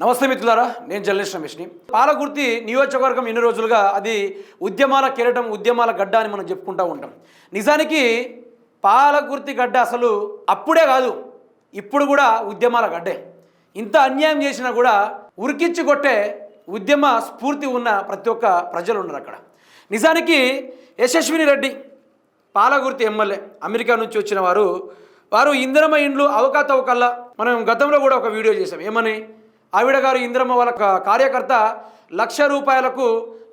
నమస్తే మిత్రులారా నేను జర్నలిస్ట్ రమేష్ని. పాలకుర్తి నియోజకవర్గం ఎన్ని రోజులుగా అది ఉద్యమాల కిరటం ఉద్యమాల గడ్డ అని మనం చెప్పుకుంటూ ఉంటాం. నిజానికి పాలకుర్తి గడ్డ అసలు అప్పుడే కాదు ఇప్పుడు కూడా ఉద్యమాల గడ్డే. ఇంత అన్యాయం చేసినా కూడా ఉరికిచ్చి కొట్టే ఉద్యమ స్ఫూర్తి ఉన్న ప్రతి ఒక్క ప్రజలు ఉన్నారు అక్కడ. నిజానికి యశస్విని రెడ్డి పాలగుర్తి ఎమ్మెల్యే అమెరికా నుంచి వచ్చిన వారు వారు ఇంధనమ ఇండ్లు అవకాతవకల్లా మనం గతంలో కూడా ఒక వీడియో చేసాం ఏమని? ఆవిడ గారు ఇందిరమ్మ వాళ్ళ కార్యకర్త లక్ష రూపాయలకు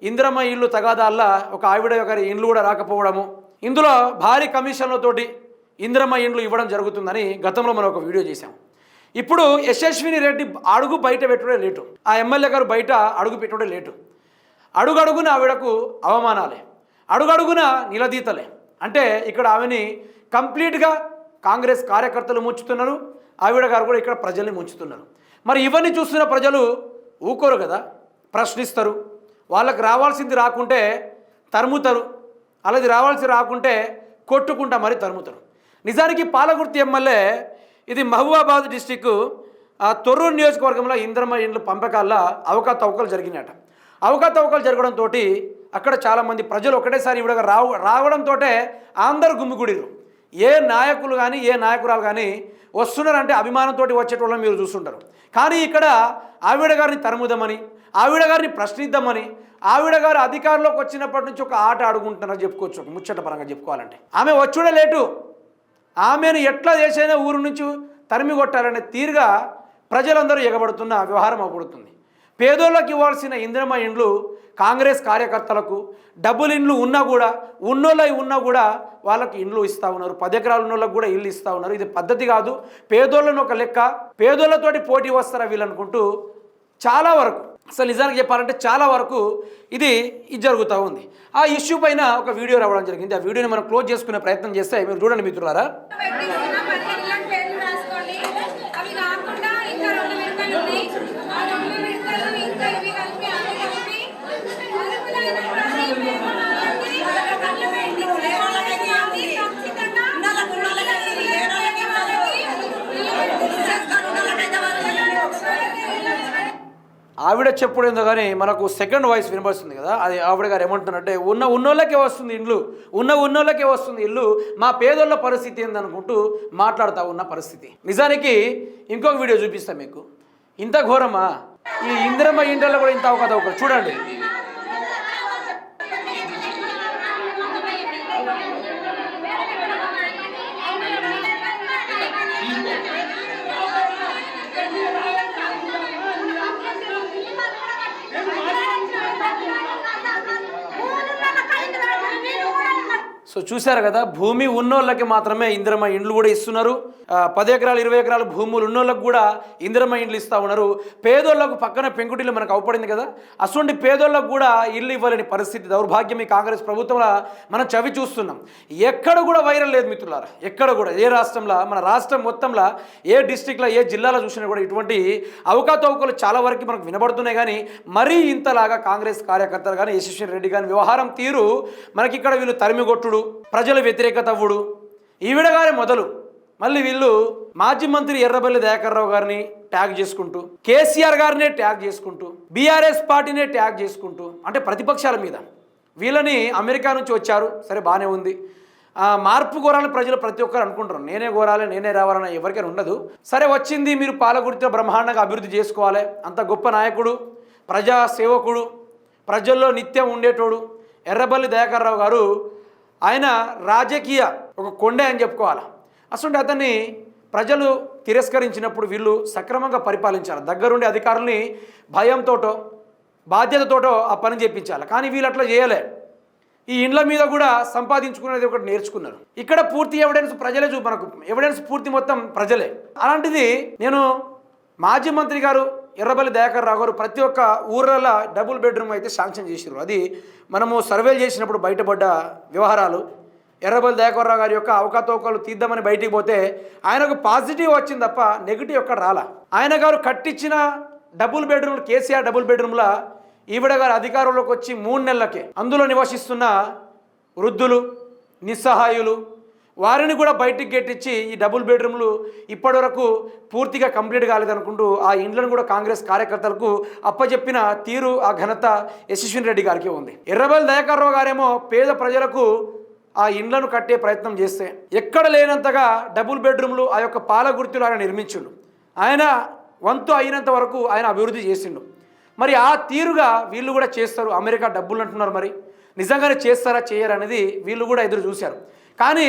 ఇందిరమ్మ ఇల్లు తగాదాల్లా ఒక ఆవిడ గారి ఇండ్లు కూడా రాకపోవడము. ఇందులో భారీ కమిషన్లతోటి ఇందిరమ్మ ఇండ్లు ఇవ్వడం జరుగుతుందని గతంలో మనం ఒక వీడియో చేశాం. ఇప్పుడు యశస్విని రెడ్డి అడుగు బయట పెట్టడే లేటు. ఆ ఎమ్మెల్యే గారు బయట అడుగు పెట్టడే లేటు. అడుగడుగున ఆవిడకు అవమానాలే. అడుగడుగున నిలదీతలే. అంటే ఇక్కడ ఆమెని కంప్లీట్గా కాంగ్రెస్ కార్యకర్తలు ముంచుతున్నారు. ఆవిడ గారు కూడా ఇక్కడ ప్రజల్ని ముంచుతున్నారు. మరి ఇవన్నీ చూస్తున్న ప్రజలు ఊకోరు కదా ప్రశ్నిస్తారు. వాళ్ళకి రావాల్సింది రాకుంటే తరుముతారు. అలాది రావాల్సి రాకుంటే కొట్టుకుంటా మరి తరుముతారు. నిజానికి పాలకుర్తి ఎమ్మెల్యే ఇది మహబూబాబాద్ డిస్టిక్ తొర్రూరు నియోజకవర్గంలో ఇంద్రమ్మ ఇండ్లు పంపకాల్లో అవకతవకలు జరిగినాయట. అవకతవకలు జరగడంతో అక్కడ చాలామంది ప్రజలు ఒకటేసారి ఇవిడగా రావ రావడంతో ఆంధ్ర గుమ్మిగూడిరు ఏ నాయకులు కానీ ఏ నాయకురాలు కానీ వస్తున్నారంటే అభిమానంతో వచ్చేటోళ్ళని మీరు చూస్తుంటారు. కానీ ఇక్కడ ఆవిడ గారిని తరుముదామని ఆవిడ గారిని ప్రశ్నిద్దామని ఆవిడ గారు అధికారంలోకి వచ్చినప్పటి నుంచి ఒక ఆట ఆడుకుంటున్నారని చెప్పుకోవచ్చు ఒక ముచ్చట పరంగా చెప్పుకోవాలంటే. ఆమె వచ్చుడే లేటు. ఆమెను ఎట్లా చేసైనా ఊరు నుంచి తరిమి కొట్టాలనే తీరుగా ప్రజలందరూ ఎగబడుతున్న వ్యవహారం అవబడుతుంది పేదోళ్ళకి ఇవ్వాల్సిన ఇంద్రమ ఇండ్లు కాంగ్రెస్ కార్యకర్తలకు డబ్బులు ఇండ్లు ఉన్నా కూడా ఉన్నోళ్ళై ఉన్నా కూడా వాళ్ళకి ఇండ్లు ఇస్తూ ఉన్నారు. పది ఎకరాలు ఉన్నోళ్ళకి కూడా ఇల్లు ఇస్తూ ఉన్నారు. ఇది పద్ధతి కాదు. పేదోళ్ళను ఒక లెక్క పేదోళ్ళతోటి పోటీ వస్తారా వీళ్ళనుకుంటూ చాలా వరకు అసలు నిజానికి చెప్పాలంటే చాలా వరకు ఇది ఇది జరుగుతూ ఉంది. ఆ ఇష్యూ పైన ఒక వీడియో రావడం జరిగింది. ఆ వీడియోని మనం క్లోజ్ చేసుకునే ప్రయత్నం చేస్తే మీరు చూడండి మిత్రులారా. ఆవిడ చెప్పుడు ఏందో కానీ మనకు సెకండ్ వాయిస్ వినబడుతుంది కదా అది ఆవిడ గారు ఏమంటున్నట్టే ఉన్న ఉన్నోళ్ళకే వస్తుంది ఇల్లు ఉన్న ఉన్నోళ్ళకే వస్తుంది ఇల్లు మా పేదోళ్ళ పరిస్థితి ఏందనుకుంటూ మాట్లాడుతూ ఉన్న పరిస్థితి. నిజానికి ఇంకొక వీడియో చూపిస్తాం మీకు. ఇంత ఘోరమా? ఈ ఇందిరమ్మ ఇంటర్లో కూడా ఇంత అవకాశం ఒకరు చూడండి. సో చూశారు కదా భూమి ఉన్నోళ్ళకి మాత్రమే ఇందిరమ్మ ఇండ్లు కూడా ఇస్తున్నారు. పది ఎకరాలు ఇరవై ఎకరాలు భూములు ఉన్నోళ్ళకి కూడా ఇందిరమ్మ ఇండ్లు ఇస్తూ ఉన్నారు. పేదోళ్ళకు పక్కన పెంకుటిల్లు మనకు అవపడింది కదా అటువంటి పేదోళ్ళకు కూడా ఇల్లు ఇవ్వలేని పరిస్థితి దౌర్భాగ్యం ఈ కాంగ్రెస్ ప్రభుత్వంలో మనం చవి చూస్తున్నాం. ఎక్కడ కూడా వైరల్ లేదు మిత్రులారా ఎక్కడ కూడా ఏ రాష్ట్రంలో మన రాష్ట్రం మొత్తంలో ఏ డిస్టిక్లో ఏ జిల్లాలో చూసినా కూడా ఇటువంటి అవకాతవకలు చాలా వరకు మనకు వినబడుతున్నాయి కానీ మరీ ఇంతలాగా కాంగ్రెస్ కార్యకర్తలు కానీ యశస్వి రెడ్డి కానీ వ్యవహారం తీరు మనకి ఇక్కడ వీళ్ళు తరిమిగొట్టుడు ప్రజల వ్యతిరేకత అవ్వుడు. ఈవిడ గారి మొదలు మళ్ళీ వీళ్ళు మాజీ మంత్రి ఎర్రబెల్లి దయాకర్రావు గారిని ట్యాగ్ చేసుకుంటూ కేసీఆర్ గారినే ట్యాగ్ చేసుకుంటూ బీఆర్ఎస్ పార్టీనే ట్యాగ్ చేసుకుంటూ అంటే ప్రతిపక్షాల మీద వీళ్ళని అమెరికా నుంచి వచ్చారు. సరే బాగానే ఉంది. ఆ, మార్పు కోరాలని ప్రజలు ప్రతి ఒక్కరు అనుకుంటారు. నేనే కోరాలి నేనే రావాలని ఎవరికైనా ఉండదు. సరే వచ్చింది మీరు పాలకుడితో బ్రహ్మాండంగా అభివృద్ధి చేసుకోవాలి. అంత గొప్ప నాయకుడు ప్రజా సేవకుడు ప్రజల్లో నిత్యం ఉండేటోడు ఎర్రబల్లి దయాకర్రావు గారు ఆయన రాజకీయ ఒక కొండే అని చెప్పుకోవాలి. అసలు అతన్ని ప్రజలు తిరస్కరించినప్పుడు వీళ్ళు సక్రమంగా పరిపాలించాలి. దగ్గరుండి అధికారుల్ని భయంతోటో బాధ్యతతోటో ఆ పని చేయించాలి కానీ వీళ్ళు అట్లా చేయలే. ఈ ఇండ్ల మీద కూడా సంపాదించుకునేది ఒకటి నేర్చుకున్నారు. ఇక్కడ పూర్తి ఎవిడెన్స్ ప్రజలే చూ మనకు ఎవిడెన్స్ పూర్తి మొత్తం ప్రజలే. అలాంటిది నేను మాజీ మంత్రి గారు ఎర్రబల్లి దయాకర్ రావు గారు ప్రతి ఒక్క ఊర్లలో డబుల్ బెడ్రూమ్ అయితే శాంక్షన్ చేసారు అది మనము సర్వేలు చేసినప్పుడు బయటపడ్డ వ్యవహారాలు. ఎర్రబల్లి దయాకర్ రావు గారి యొక్క అవకతవకలు తీద్దామని బయటికి పోతే ఆయనకు పాజిటివ్ వచ్చింది తప్ప నెగిటివ్ ఒక్కడ రాలా. ఆయన గారు కట్టించిన డబుల్ బెడ్రూమ్ కేసీఆర్ డబుల్ బెడ్రూమ్ల ఈవిడ గారు అధికారంలోకి వచ్చి మూడు నెలలకే అందులో నివసిస్తున్న వృద్ధులు నిస్సహాయులు వారిని కూడా బయటికి గెట్టించి ఈ డబుల్ బెడ్రూమ్లు ఇప్పటివరకు పూర్తిగా కంప్లీట్ కాలేదనుకుంటూ ఆ ఇండ్లను కూడా కాంగ్రెస్ కార్యకర్తలకు అప్పచెప్పిన తీరు ఆ ఘనత యశస్విని రెడ్డి గారికి ఉంది. ఎర్రబెల్లి దయాకర్రావు గారేమో పేద ప్రజలకు ఆ ఇండ్లను కట్టే ప్రయత్నం చేస్తే ఎక్కడ లేనంతగా డబుల్ బెడ్రూమ్లు ఆ యొక్క పాల గుర్తులు ఆయన నిర్మించిండు. ఆయన వంతు అయినంత వరకు ఆయన అభివృద్ధి చేసిండు. మరి ఆ తీరుగా వీళ్ళు కూడా చేస్తారు. అమెరికా డబ్బులు అంటున్నారు మరి. నిజంగానే చేస్తారా చేయరా అనేది వీళ్ళు కూడా ఎదురు చూశారు. కానీ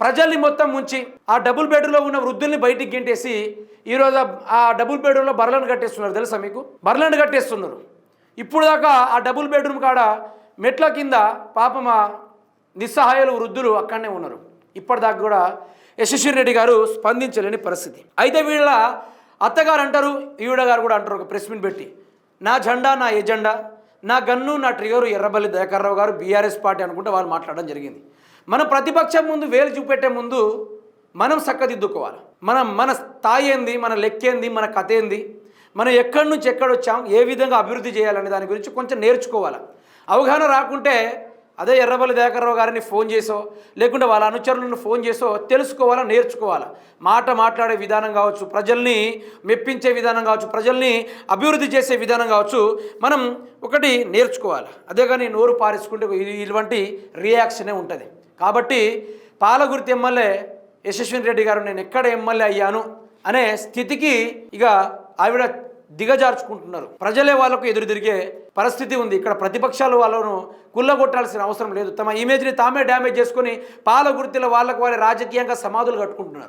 ప్రజల్ని మొత్తం ముంచి ఆ డబుల్ బెడ్రూమ్లో ఉన్న వృద్ధుల్ని బయటికి గెంటేసి ఈరోజు ఆ- ఆ డబుల్ బెడ్రూమ్లో బర్లను కట్టేస్తున్నారు తెలుసా మీకు? బర్లను కట్టేస్తున్నారు. ఇప్పుడు దాకా ఆ డబుల్ బెడ్రూమ్ కాడ మెట్ల కింద పాపం ఆ నిస్సహాయాలు వృద్ధులు అక్కడనే ఉన్నారు. ఇప్పటిదాకా కూడా యశస్వి రెడ్డి గారు స్పందించలేని పరిస్థితి. అయితే వీళ్ళ అత్తగారు అంటారు ఈవిడ గారు కూడా అంటారు ఒక ప్రెస్ మీట్ పెట్టి నా జెండా నా ఎజెండా నా గన్ను నా ట్రిగరు ఎర్రబల్లి దయాకర్రావు గారు బీఆర్ఎస్ పార్టీ అనుకుంటే వాళ్ళు మాట్లాడడం జరిగింది. మనం ప్రతిపక్షం ముందు వేలు చూపెట్టే ముందు మనం చక్కదిద్దుకోవాలి మనం మన స్థాయి ఏంది మన లెక్కేంది మన కథ ఏంది మనం ఎక్కడి నుంచి ఎక్కడొచ్చాం ఏ విధంగా అభివృద్ధి చేయాలనే దాని గురించి కొంచెం నేర్చుకోవాలి అవగాహన రాకుంటే అదే ఎర్రబల్లి దయాకర్రావు గారిని ఫోన్ చేసో లేకుంటే వాళ్ళ అనుచరులను ఫోన్ చేసో తెలుసుకోవాలా నేర్చుకోవాలా మాట మాట్లాడే విధానం కావచ్చు ప్రజల్ని మెప్పించే విధానం కావచ్చు ప్రజల్ని అభివృద్ధి చేసే విధానం కావచ్చు మనం ఒకటి నేర్చుకోవాలి అదే కానీ నోరు పారేసుకుంటే ఇటువంటి రియాక్షనే ఉంటుంది కాబట్టి పాలగుర్తి ఎమ్మెల్యే యశస్విని రెడ్డి గారు నేను ఎక్కడ ఎమ్మెల్యే అయ్యాను? అనే స్థితికి ఇక ఆవిడ దిగజార్చుకుంటున్నారు. ప్రజలే వాళ్ళకు ఎదురు తిరిగే పరిస్థితి ఉంది. ఇక్కడ ప్రతిపక్షాలు వాళ్ళను కుల్లగొట్టాల్సిన అవసరం లేదు. తమ ఇమేజ్ని తామే డ్యామేజ్ చేసుకుని పాలగుర్తిలో వాళ్ళకు వారి రాజకీయంగా సమాధులు కట్టుకుంటున్నారు.